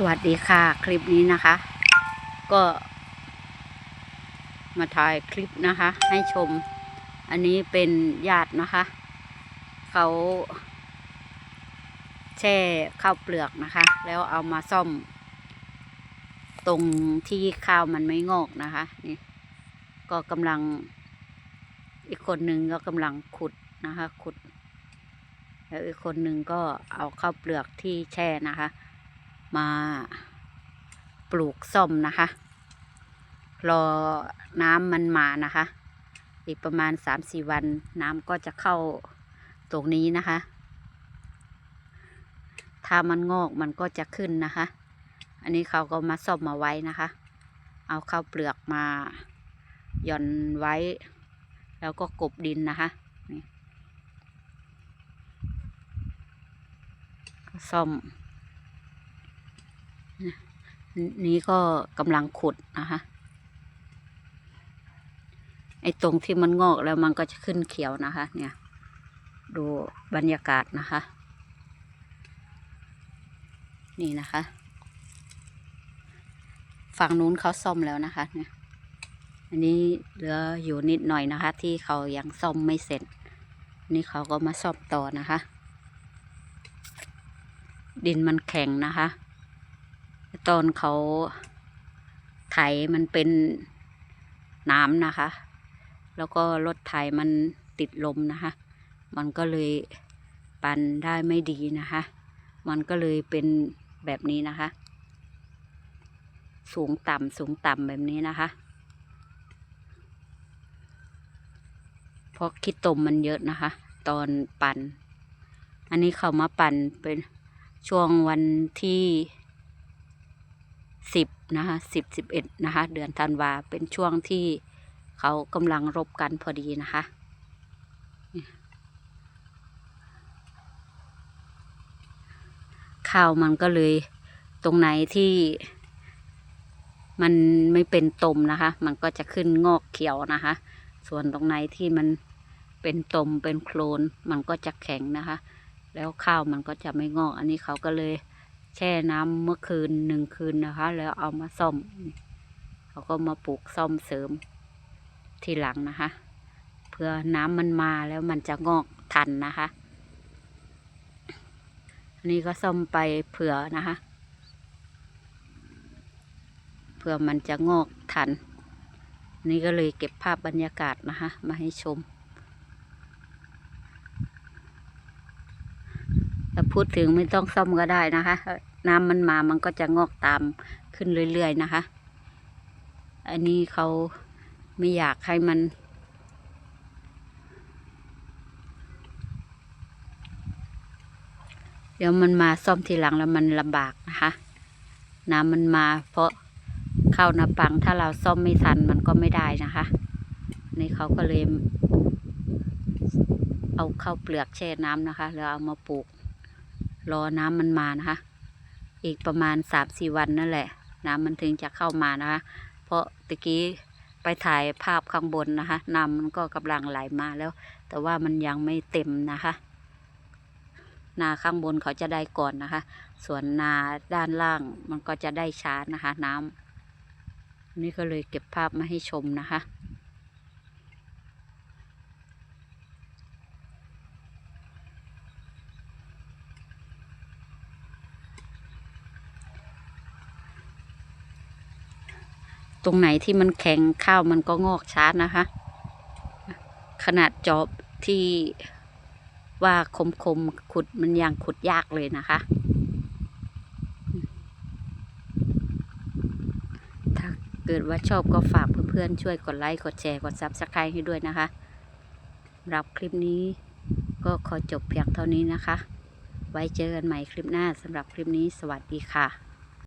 สวัสดีค่ะคลิปนี้นะคะ ก็ มาถ่ายคลิปนะคะ ให้ชม อันนี้เป็นญาตินะคะ เขาแช่ข้าวเปลือกนะคะ แล้วเอามาซ่อม ตรงที่ข้าวมันไม่งอกนะคะนี่ก็กำลังอีกคนหนึ่งก็กำลังขุดนะคะ ขุด แล้วอีกคนหนึ่งก็เอาข้าวเปลือกที่แช่นะคะ มาปลูกส้มนะคะ รอน้ำมันมานะคะ อีกประมาณสามสี่วันน้ำก็จะเข้าตรงนี้นะคะ ถ้ามันงอกมันก็จะขึ้นนะคะ อันนี้เขาก็มาซ่อมมาไว้นะคะ เอาข้าวเปลือกมาหย่อนไว้ แล้วก็กบดินนะคะนี่ก็ซ่อม นี้ก็กำลังขุดนะคะไอ้ตรงที่มันงอกแล้วมันก็จะขึ้นเขียวนะคะ เนี่ย ดูบรรยากาศนะคะ นี่นะคะ ฝั่งนู้นเขาซ่อมแล้วนะคะ เนี่ย อันนี้เหลืออยู่นิดหน่อยนะคะ ที่เขายังซ่อมไม่เสร็จ นี่เขาก็มาซ่อมต่อนะคะ ดินมันแข็งนะคะ ตอนเขาไถมันเป็นน้ำนะคะ แล้วก็รถไถมันติดลมนะคะ มันก็เลยปั่นได้ไม่ดีนะคะ มันก็เลยเป็นแบบนี้นะคะ สูงต่ำสูงต่ำแบบนี้นะคะเพราะคิดตมมันเยอะนะคะ ตอนปั่น อันนี้เขามาปั่นเป็นช่วงวันที่ สิบนะคะสิบสิบเอ็ดนะคะ เดือนธันวาเป็นช่วงที่เขากำลังรบกันพอดีนะคะข้าวมันก็เลยตรงไหนที่มันไม่เป็นตมนะคะ มันก็จะขึ้นงอกเขียวนะคะ ส่วนตรงไหนที่มันเป็นตมเป็นโคลนมันก็จะแข็งนะคะ แล้วข้าวมันก็จะไม่งอก อันนี้เขาก็เลย แช่น้ำเมื่อคืนหนึ่งคืนนะคะ แล้วเอามาซ่อมเขาก็มาปลูกซ่อมเสริมทีหลังนะคะ เพื่อน้ำมันมาแล้วมันจะงอกทันนะคะ อันนี้ก็ซ่อมไปเผื่อนะคะ เผื่อมันจะงอกทัน นี่ก็เลยเก็บภาพบรรยากาศนะคะ มาให้ชม ถ้า พูดถึงไม่ต้องซ่อมก็ได้นะคะ น้ำมันมามันก็จะงอกตามขึ้นเรื่อยๆนะคะ อันนี้เขาไม่อยากให้มันเดี๋ยวมันมาซ่อมทีหลังแล้วมันลำบากนะคะ น้ำมันมาเพราะเข้านาปังถ้าเราซ่อมไม่ทันมันก็ไม่ได้นะคะนี่เขาก็เลยเอาเข้าวเปลือกแช่น้ำนะคะ แล้วเอามาปลูก รอน้ำมันมานะคะ อีกประมาณสามสี่วันนั่นแหละ น้ำมันถึงจะเข้ามานะคะ เพราะตะกี้ไปถ่ายภาพข้างบนนะคะน้ำมันก็กำลังไหลมาแล้ว แต่ว่ามันยังไม่เต็มนะคะนาข้างบนเขาจะได้ก่อนนะคะ ส่วนนาด้านล่างมันก็จะได้ช้านะคะ น้ำนี่ก็เลยเก็บภาพมาให้ชมนะคะ รงไหนที่มันแข็งข้าวมันก็งอกช้านะคะ ขนาดจอบที่ว่าคมคมขุดมันยังขุดยากเลยนะคะ ถ้าเกิดว่าชอบก็ฝากเพื่อนๆช่วยกดไลค์กดแชร์กดซับสไครต์ให้ด้วยนะคะรับคลิปนี้ก็ขอจบเพียงเท่านี้นะคะ ไว้เจอกันใหม่คลิปหน้าสำหรับคลิปนี้สวัสดีค่ะ